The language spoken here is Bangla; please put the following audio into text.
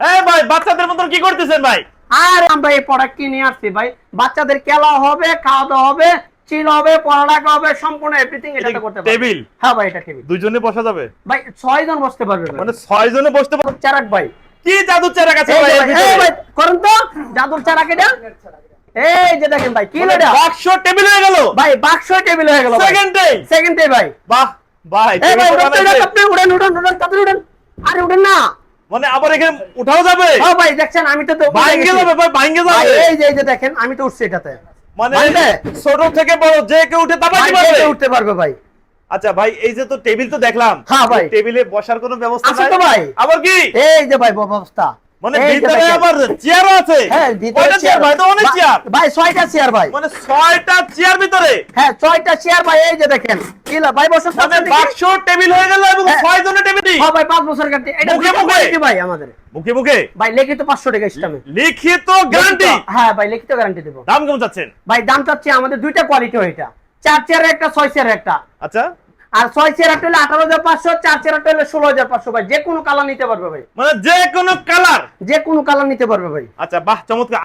এই ভাই বাচ্চাদের মতন কি করতেছেন ভাই? আর আমরা এই প্রোডাক্ট কিনে আসছি ভাই। বাচ্চাদের খেলা হবে খাওয়া দাওয়া হবে চিল হবে পড়ালেখা হবে সম্পূর্ণ এভরিথিং এটা করতে পারবে। টেবিল? হ্যাঁ ভাই এটা টেবিল। দুইজনে বসা যাবে? ভাই ছয় জন বসতে পারবে। মানে ছয় জনে বসতে পার- চারাক ভাই। কি ভাই? এই ভাই, করেন তো। জাদুর চারাক এটা। এই যে দেখেন ভাই কি মানে এটা বাক্স টেবিল হয়ে গেল। ভাই বাক্স টেবিল হয়ে গেল সেকেন্ডে সেকেন্ডে ভাই। বাহ ভাই এই ভাই উঠেন উঠেন উঠেন আরে উঠেন না। মানে আবার এখানে উঠাও যাবে? ও ভাই দেখছেন আমি তো ভাঙ্গে যাবে ভাই ভাঙ্গে যাবে। এই যে এই যে দেখেন আমি তো উঠছি এটাতে। মানে ছোট থেকে বড় যে কেউ উঠে পারবে? উঠতে পারবে ভাই। আচ্ছা ভাই এই যে তো টেবিল তো দেখলাম। হ্যাঁ, ভাই। টেবিলে বসার কোনো ব্যবস্থা আছে তো ভাই। আবার কি? এই যে ভাই ব্যবস্থা। মানে ভিতরে আবার চেয়ারও আছে। হ্যাঁ ভিতরে চেয়ার ভাই তো অনেক চেয়ার ভাই ছয়টা চেয়ার ভাই। মানে ছয়টা চেয়ার ভিতরে? হ্যাঁ ছয়টা চেয়ার ভাই এই যে দেখেন। কিলা ভাই বসে মানে বাক্স টেবিল হয়ে গেল এবং হ্যাঁ। হ্যাঁ ভাই পাঁচ বছর গ্যারান্টি এটা মুখে মুখে? ভাই আমাদের। মুখে মুখে? ভাই লিখিত পাঁচশো টাকা ইসলামে লিখিত গ্যারান্টি হ্যাঁ ভাই লিখিত গ্যারান্টি দেবো। দাম কেমন চাচ্ছেন? ভাই দাম চাচ্ছি আমাদের দুইটা কোয়ালিটি এটা। চার চেয়ারের একটা ছয় চেয়ারের একটা। আচ্ছা। আর ছয় চেয়ার একটা হলে আঠারো হাজার পাঁচশো চার চেয়ার একটা হলে ষোলো হাজার পাঁচশো। ভাই যে কোনো কালার নিতে পারবে ভাই। মানে যে কোনো কালার যে কোনো কালার নিতে পারবে ভাই। আচ্ছা বাহ চমৎকার।